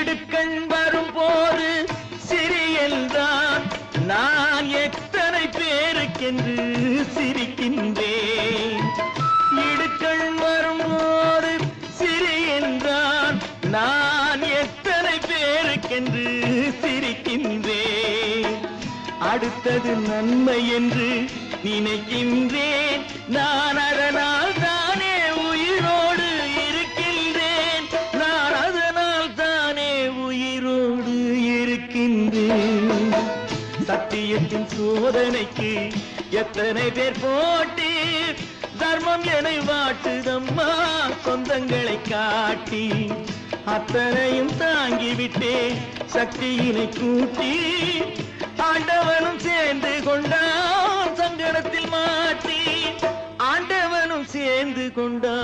திடுக்கண் வரும் போது சிரி என்றான் நான் எத்தனை பேருக்கென்று சிரிக்கின்றேன். இடுக்கண் வரும்போது சிரி என்றான் நான் எத்தனை பேருக்கென்று சிரிக்கின்றேன். அடுத்தது நன்மை என்று நினைக்கின்றேன். இருக்கின்றேன் சத்தியத்தின் சோதனைக்கு எத்தனை பேர் போட்டி தர்மம் என வாட்டுதம்மா சொந்தங்களை காட்டி. அத்தனையும் தாங்கிவிட்டே சக்தியினை கூட்டி ஆண்டவனும் சேர்ந்து கொண்டான் சங்கடத்தில் மாட்டி ஆண்டவனும் சேர்ந்து கொண்டான்